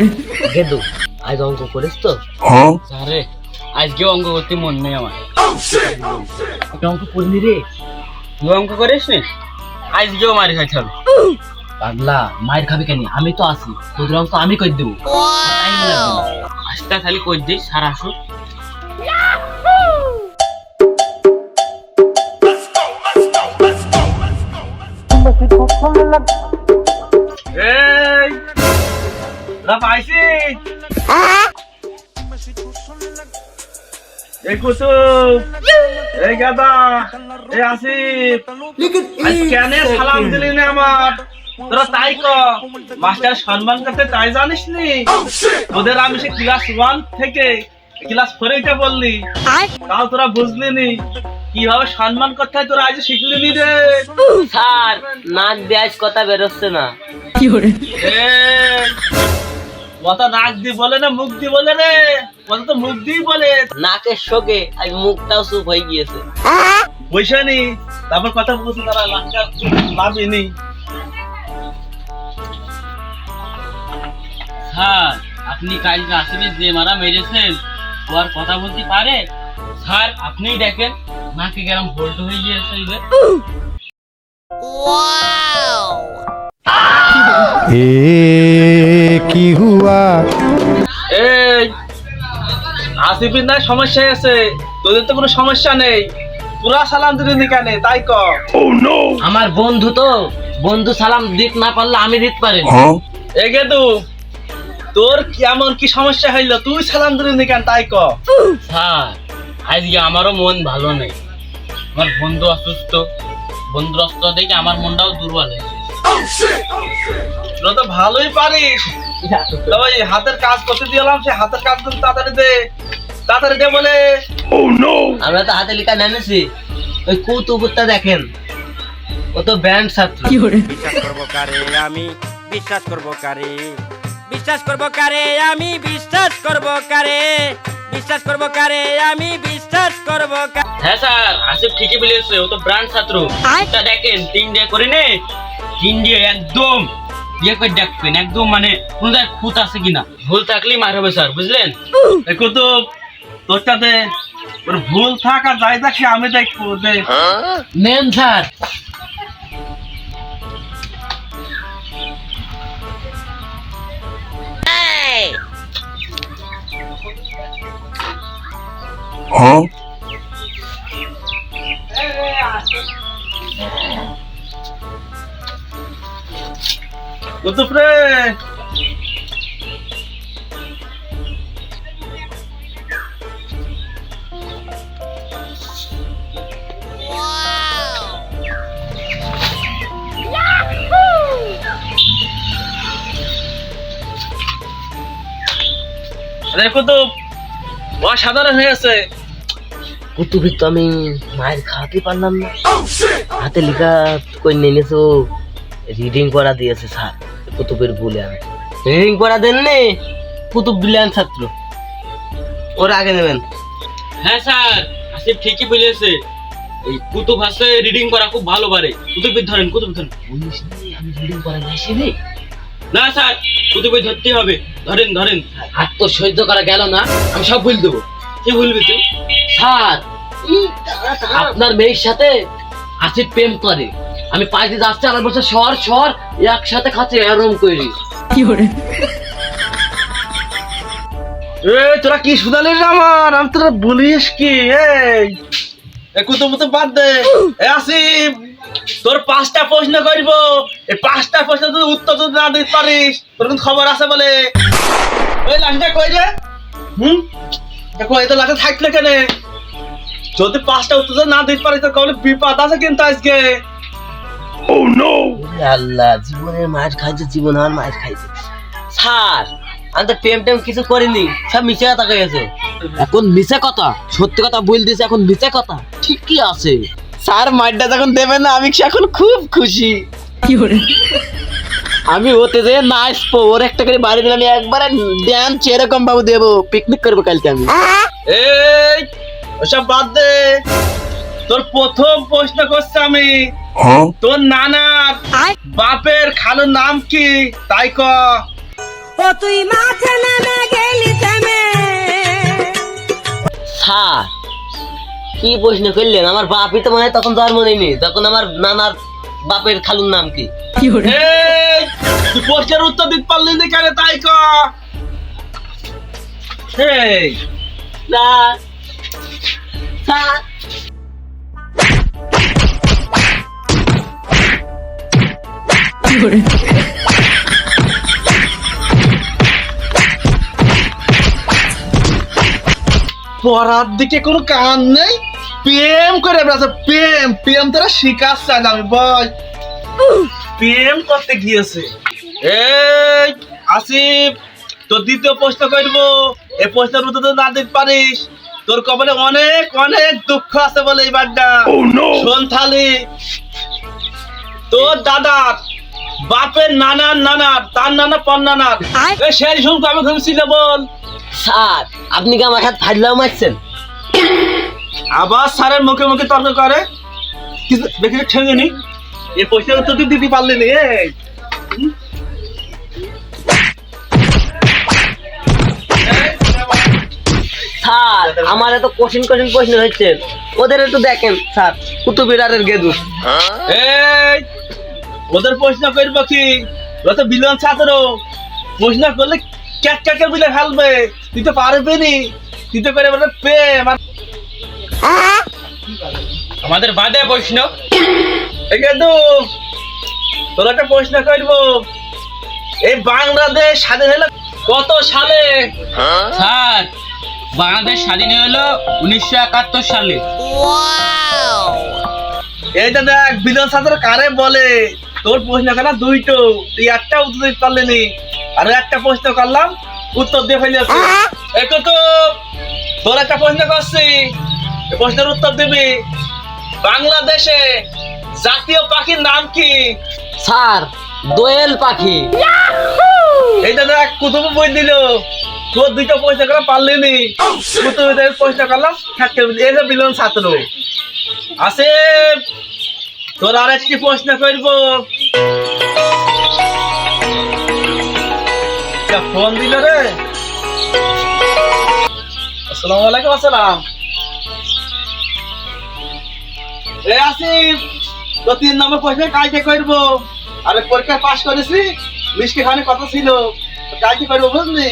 রে? গেদু আজ অঙ্ক করিস তো? আরে আজকে অঙ্ক করতে মন নেই আমার। অঙ্ক করিনি রে। তুই অঙ্ক করিস নি? আজকেও মারি খাইতে হবে। পাগলা মায়ের খাবি কেন? আমি তো আছি। তোদের অঙ্ক আমি করে দেবো। আজটা খালি কই দিই সারা আসো এই না পাইছি। এই কুসুম এই গাদা এই আসিফ। কেন সালাম দিলি না আমার? তোরা তাই ক মাস্টার সম্মান করতে তাই জানিস নি তোদের আমি সে ক্লাস ওয়ান থেকে ক্লাস ফোরে এটা বললি? তাও তোরা বুঝলি নি কীভাবে সম্মান করতে হয় তোরা আজ শিখলি নি রে। স্যার নাক দিয়ে আজ কথা বেরোচ্ছে না। এই, কথা নাক দি বলে না মুখ দি বলে রে। কথা তো মুখ দিয়ে বলে। নাকের শোকে আজ মুখটাও চুপ হয়ে গিয়েছে। বৈশা নি তারপর কথা বলছি তারা লাঙ্কা লাভিনি স্যার আপনি কালকে আসিফের যে মারা মেরেছেন ও আর কথা বলতে পারে? স্যার আপনিই দেখেন নাকি কেরম ভোল্ট হয়ে গিয়েছে এদের। এ কি হুয়া? এই আসিফির না সমস্যা আছে। তোদের তো কোনো সমস্যা নেই। পুরা সালাম দিতে নিকানে তাই ক। oh, আমার বন্ধু তো বন্ধু সালাম দিত না পারলে আমি দিতে পারি এগে তো তোর কেমন কি সমস্যা হইল? তুই সালাম দিলি কেন তাই ক? স্যার আজকে আমারও মন ভালো নেই। আমার বন্ধু অসুস্থ। বন্ধু অসুস্থ দেখে আমার মনটাও দুর্বল তোরা তো ভালোই পারিস। তা ওই হাতের কাজ করতে দিলাম সে হাতের কাজগুলো তাড়াতাড়ি দে। তাড়াতাড়ি দে বলে। আমরা তো হাতে লেখা নেমেছি। ওই কৌতুকটা দেখেন। ও তো ব্যান্ড ছাত্র। বিশ্বাস করব কারে? আমি বিশ্বাস করব কারে? বিশ্বাস করব কারে? আমি বিশ্বাস করব কারে? বিশ্বাস করব কারে? আমি বিশ্বাস করব কারে হ্যাঁ স্যার আসিফ ঠিকই বলেছে ও তো ব্রান্ড ছাত্র। তা দেখেন তিন দিয়ে করে নে। তিন দিয়ে একদম দিয়ে করে দেখবেন একদম মানে কোনো জায়গায় খুঁত আছে কিনা। ভুল থাকলেই মার হবে স্যার বুঝলেন? দেখো তো তোরটাতে ওর ভুল থাক যাই থাক আমি দেখব দে নেন স্যার কুতুব রে আরে কুতুব অসাধারণ হয়েছে কুতুবির তো আমি মায়ের খাওয়াতে পারলাম না। হাতে লেখা কই নেনেছো রিডিং করা দিয়েছে স্যার কুতুবের ভুলে আমি। রিডিং করা দেন নে কুতুব বিলিয়ান ছাত্র। ওর আগে নেবেন। হ্যাঁ স্যার আসিফ ঠিকই বলেছে। এই কুতুব ভাষায় রিডিং করা খুব ভালো পারে। কুতুবিদ ধরেন কুতুব ধরেন। বলিস আমি রিডিং করা রে না স্যার কুতুবিদ ধরতে হবে। ধরেন ধরেন। আর তো সহ্য করা গেল না আমি সব ভুল দেবো। কি বলবি তুই? স্যার আপনার মেয়ের সাথে আসিফ প্রেম করে। আমি পাঁচ দিন আসছে আমার বলছে সর সর একসাথে খাচ্ছে এরম করি। এ তোরা কি শুধালি রে আমার? আমি তোরা বলিস কি? এই এ কুতুব তো বাদ দে। এ আসিফ তোর পাঁচটা প্রশ্ন করব। এই পাঁচটা প্রশ্ন তুই উত্তর যদি না দিতে পারিস তোর খবর আছে বলে? ওই লাঠিটা কই রে? হুম? দেখো এই তো লাঠি থাকলে কেন? যদি পাঁচটা উত্তর না দিতে পারিস তো কবলে বিপদ আছে কিন্তু আজকে। আল্লাহ জীবনের মায়ের খাইছে জীবন আমার মায়ের খাইছে। স্যার আমি তো প্রেম টেম কিছু করিনি সব মিশে কথা কয়েছে এখন মিশে কথা সত্যি কথা বল দিছে এখন মিশে কথা ঠিকই আছে। স্যার মাইরটা যখন দেবে না আমি এখন খুব খুশি। আমি ওতে যে নাচবো ওর একটা করে বাড়ি দিলে আমি একবারে ড্যান্স এরকম বাবু দেবো পিকনিক করব কালকে আমি। এই ওসব বাদ দে। তোর প্রথম প্রশ্ন করছি আমি। তোর নানার বাপের খালুর নাম কি? তাই ক। ও তুই মাঠে নেমে গেলি স্যার কি প্রশ্ন করলেন? আমার বাপই তো মনে হয় তখন জন্ম নেয়নি তখন আমার নানার বাপের খালুর নাম কি? প্রশ্নের উত্তর দিতে পারলি না কেন তাই ক? এই স্যার স্যার পড়ার দিকে কোনো কান নেই। প্রেম করে প্রেম প্রেম তোরা আজ আমি বল। প্রেম করতে গিয়েছে। এই আসিফ তোর দ্বিতীয় প্রশ্ন করব। এই প্রশ্নের উত্তর তো না দিতে পারিস। তোর কপালে অনেক অনেক দুঃখ আছে বলে এই বাড্ডা শোন থালি তোর দাদার বাপের নানার নানার তার নানা পর নানার। এই সেই শুন কবে ঘুমছিল বল। স্যার আপনি কি আমার সাথে ফাজলাও মারছেন? আবার স্যারের মুখে মুখে তর্ক করে। কিছু দেখে ঠেঙে নি। এ পয়সার উত্তর তুই দিতে পারলি নি। স্যার আমার এত কঠিন কঠিন প্রশ্ন হচ্ছে। ওদের একটু দেখেন স্যার কুতুবিরারের গেদু এই ওদের প্রশ্ন করব কি? ওরা তো বিলন ছাত্র। প্রশ্ন করলে ক্যাক ক্যাকের বিলে ফেলবে তুই তো পারবি নি। তুই তো করে বলে প্রেম আর আমাদের বাদে বৈষ্ণব কিন্তু তোর একটা প্রশ্ন করব এই বাংলাদেশ স্বাধীন হলো কত সালে? স্যার বাংলাদেশ স্বাধীন হলো উনিশশো একাত্তর সালে। এইটা দেখ বিধান ছাত্র কারে বলে? তোর প্রশ্ন কেন দুইটো? তুই একটা উত্তর দিতে পারলি নি। আর একটা প্রশ্ন করলাম উত্তর দিয়ে ফেলেছে একটু তো তোর একটা প্রশ্ন করছি। প্রশ্নের উত্তর দিবি। বাংলাদেশে জাতীয় পাখির নাম কি? স্যার দোয়েল পাখি। এইটা দেখ কুতুব বই দিল। তোর দুইটা করা পারলি নি। কুতুব প্রশ্ন করলাম থাকতে বিলন ছাত্র। আছে তোর আর একটি প্রশ্ন করব। ফোন দিল রে? আসসালামু আলাইকুম আসসালাম। এ আসিফ। তো তিন নম্বর পয়সা কালকে করব। আর পরীক্ষা পাশ করেছি, মিষ্টি খানে কথা ছিল। কালকে করব বুঝলি?